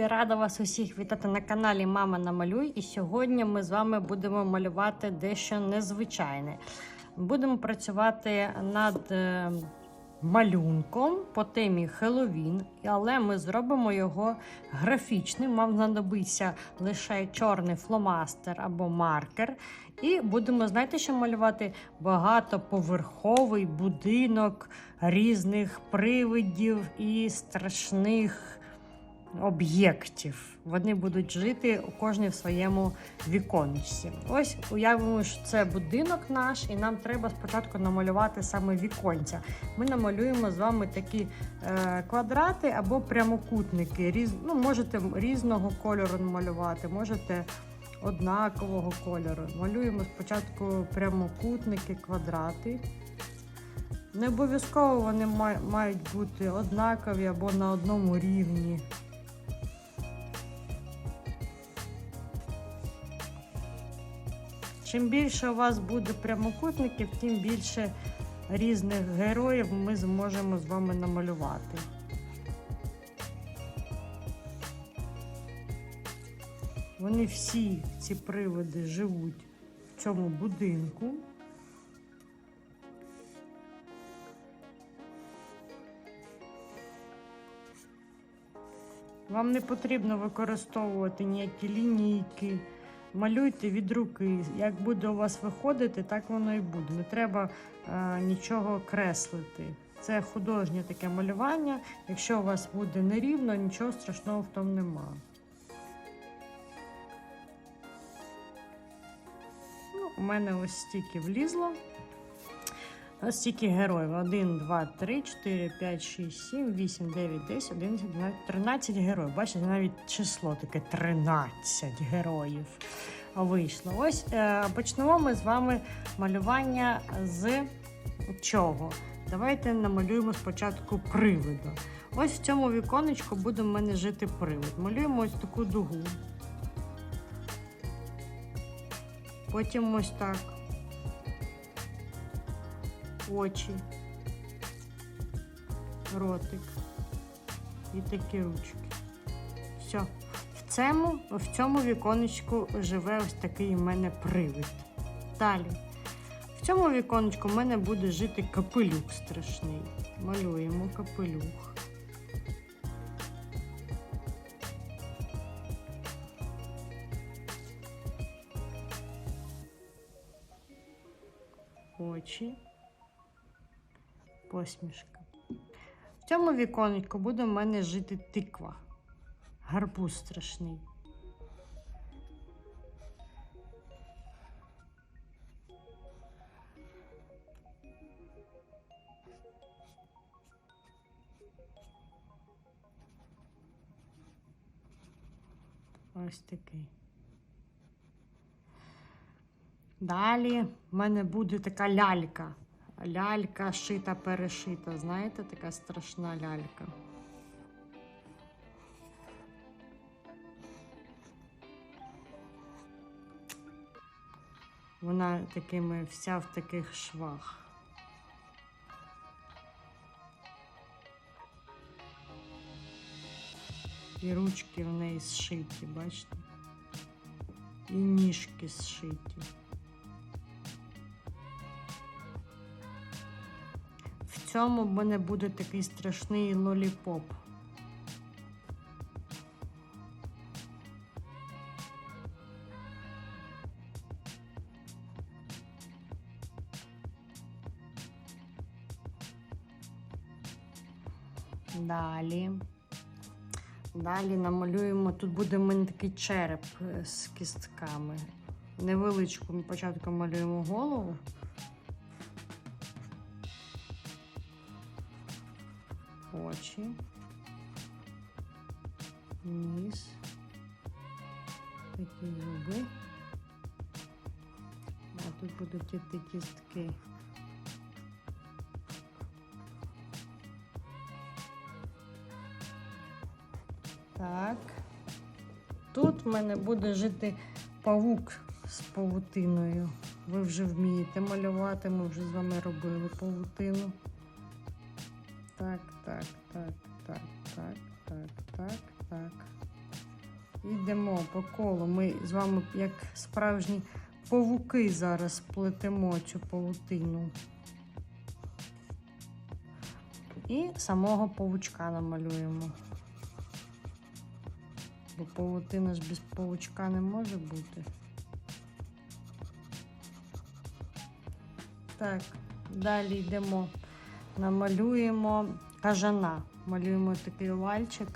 любі, рада вас усіх вітати на каналі Мама Намалюй. І сьогодні ми з вами будемо малювати дещо незвичайне. Будемо працювати над е, малюнком по темі Хеллоуін, але ми зробимо його графічним. Вам знадобиться лише чорний фломастер або маркер. І будемо, знаєте, що малювати багатоповерховий будинок різних привидів і страшних об'єктів. Вони будуть жити у кожній в своєму віконечці. Ось уявимо, що це будинок наш, і нам треба спочатку намалювати саме віконця. Ми намалюємо з вами такі е, квадрати або прямокутники. Різ, ну, можете різного кольору намалювати, можете однакового кольору. Малюємо спочатку прямокутники, квадрати. Не обов'язково вони мають бути однакові або на одному рівні. Чим більше у вас буде прямокутників, тим більше різних героїв ми зможемо з вами намалювати. Вони всі, ці приводи, живуть в цьому будинку. Вам не потрібно використовувати ніякі лінійки. Малюйте від руки. Як буде у вас виходити, так воно і буде. Не треба е, нічого креслити. Це художнє таке малювання. Якщо у вас буде нерівно, нічого страшного в тому нема. Ну, у мене ось стільки влізло. Ось стільки героїв. 1, 2, 3, 4, 5, 6, 7, 8, 9, 10, 11, 12, 13 героїв. Бачите, навіть число таке 13 героїв вийшло. Ось е, почнемо ми з вами малювання з чого? Давайте намалюємо спочатку привида. Ось в цьому віконечку буде в мене жити привид. Малюємо ось таку дугу. Потім ось так. Очі, ротик і такі ручки. Все. В цьому, в цьому віконечку живе ось такий у мене привид. Далі. В цьому віконечку в мене буде жити капелюк страшний. Малюємо капелюх. Посмішка. В цьому віконечку буде в мене жити тиква. Гарбуз страшний. Ось такий. Далі в мене буде така лялька. Лялька шита перешита. Знаєте, така страшна лялька. Вона такими вся в таких швах. І ручки в неї зшиті, бачите? І ніжки зшиті. Цьому в мене буде такий страшний лоліпоп. Далі. Далі намалюємо. Тут буде в мене такий череп е, з кістками. Невеличку ми спочатку малюємо голову. Очі. Ніс. Такі зуби. А тут будуть іти кістки. Так. Тут в мене буде жити павук з павутиною. Ви вже вмієте малювати, ми вже з вами робили павутину. Так, так, так, так, так, так, так, так. Йдемо по колу. Ми з вами, як справжні павуки, зараз плетемо цю павутину. І самого павучка намалюємо. Бо павутина ж без павучка не може бути. Так, далі йдемо, намалюємо кажана. Малюємо такий овальчик.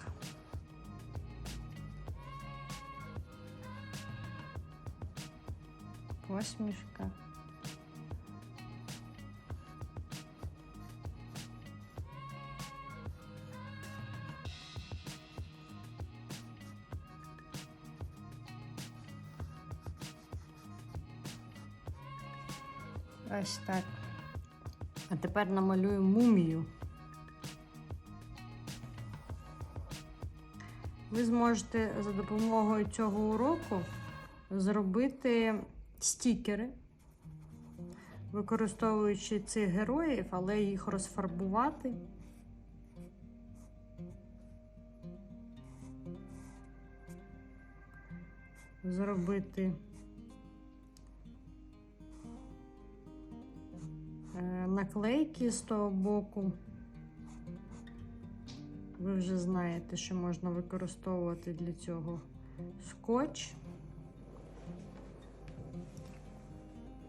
Посмішка. Ось так. А тепер намалюю мумію. Ви зможете за допомогою цього уроку зробити стікери, використовуючи цих героїв, але їх розфарбувати. Зробити наклейки з того боку. Ви вже знаєте, що можна використовувати для цього скотч.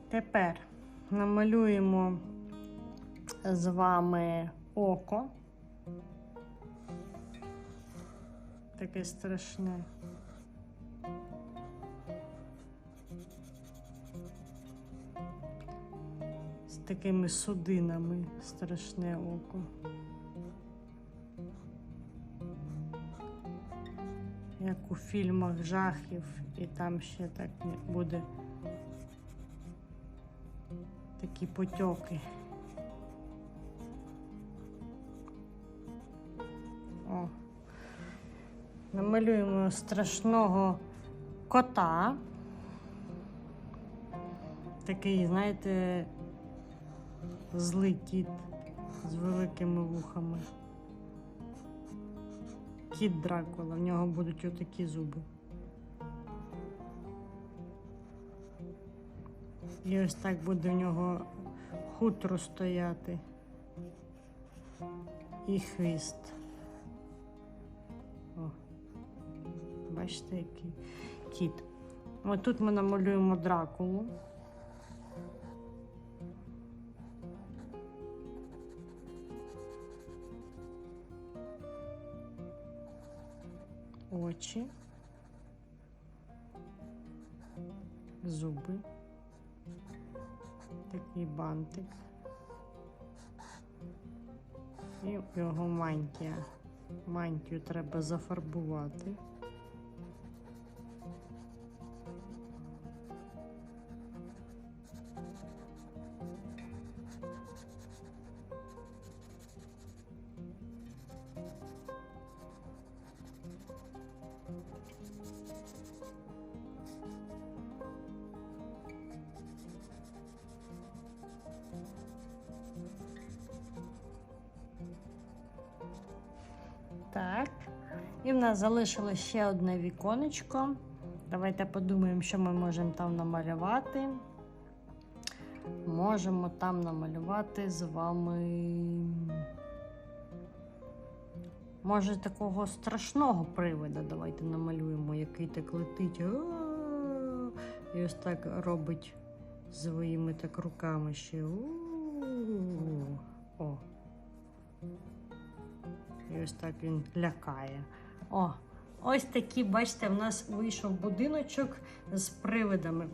Тепер намалюємо з вами око. Таке страшне. Такими судинами страшне око. Як у фільмах жахів, і там ще так буде такі потьоки. О. Намалюємо страшного кота. Такий, знаєте, злий кіт з великими вухами. Кіт Дракула, в нього будуть отакі зуби. І ось так буде в нього хутро стояти. І хвіст. О, бачите, який кіт. Ось тут ми намалюємо дракулу. Очі, зуби такий бантик. І його мантія. Мантію треба зафарбувати. І в нас залишилось ще одне віконечко. Давайте подумаємо, що ми можемо там намалювати. Можемо там намалювати з вами. Може, такого страшного привида. Давайте намалюємо, який так летить. І ось так робить своїми так руками ще. О. І ось так він лякає. О, ось такі, бачите, в нас вийшов будиночок з привидами.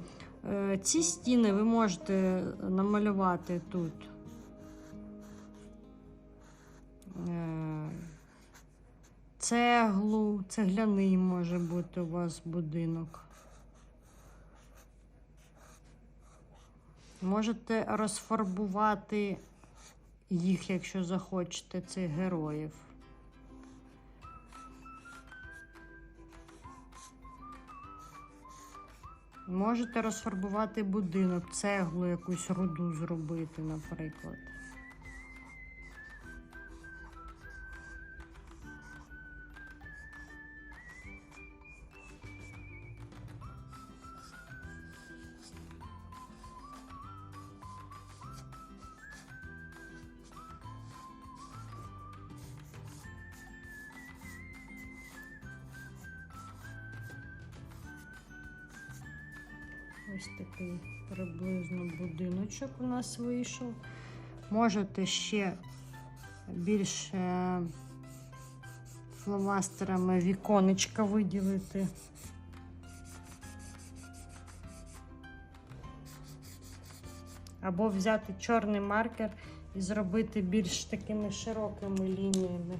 Е, ці стіни ви можете намалювати тут. Е, цеглу, цегляний може бути у вас будинок. Можете розфарбувати їх, якщо захочете, цих героїв. Можете розфарбувати будинок, цеглу якусь руду зробити, наприклад. Такий приблизно будиночок у нас вийшов. Можете ще більш е, фломастерами віконечка виділити. Або взяти чорний маркер і зробити більш такими широкими лініями.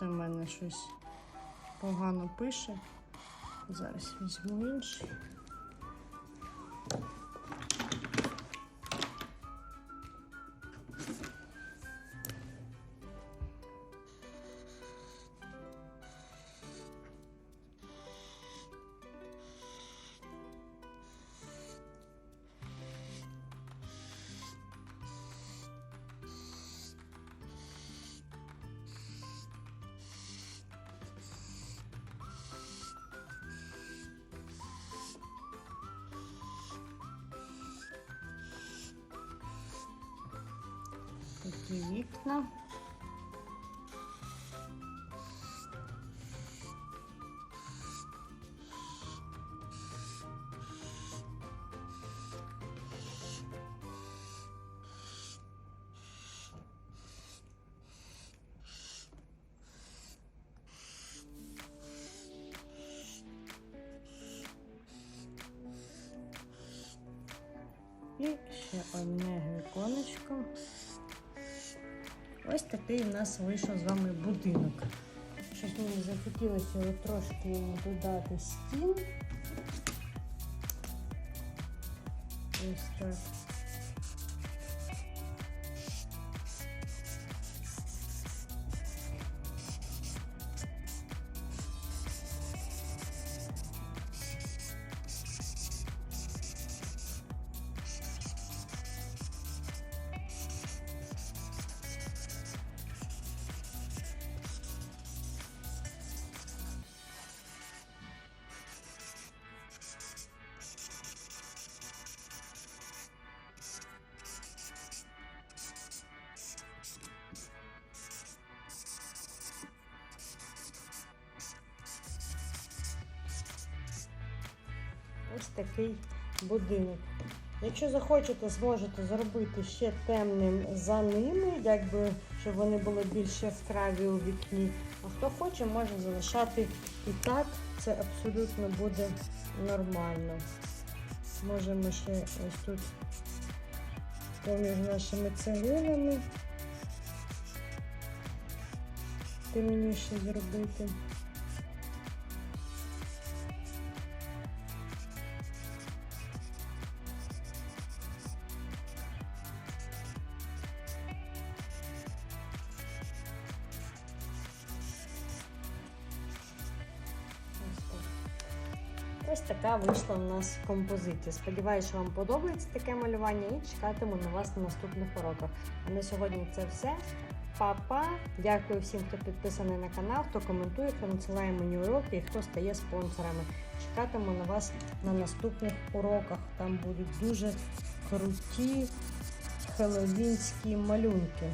Це в мене щось погано пише. Зараз візьму інший. Вікна. І ще одне віконечко. Ось такий у нас вийшов з вами будинок. Щось мені захотілося трошки додати стін. Ось так. Такий будинок. Якщо захочете, зможете зробити ще темним за ними, якби щоб вони були більш яскраві у вікні. А хто хоче, може залишати і так. Це абсолютно буде нормально. Можемо ще ось тут поміж нашими цеглинами темніше зробити. Ось така вийшла у нас композиція. Сподіваюся, вам подобається таке малювання і чекатиму на вас на наступних уроках. А на сьогодні це все. Па-па! Дякую всім, хто підписаний на канал, хто коментує, хто надсилає мені уроки і хто стає спонсорами. Чекатиму на вас на наступних уроках. Там будуть дуже круті хеллоуінські малюнки.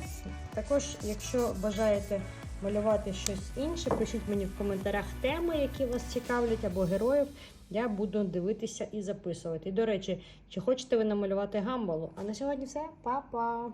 Також, якщо бажаєте малювати щось інше, пишіть мені в коментарях теми, які вас цікавлять, або героїв. Я буду дивитися і записувати. І, до речі, чи хочете ви намалювати гамбалу? А на сьогодні все. Па-па!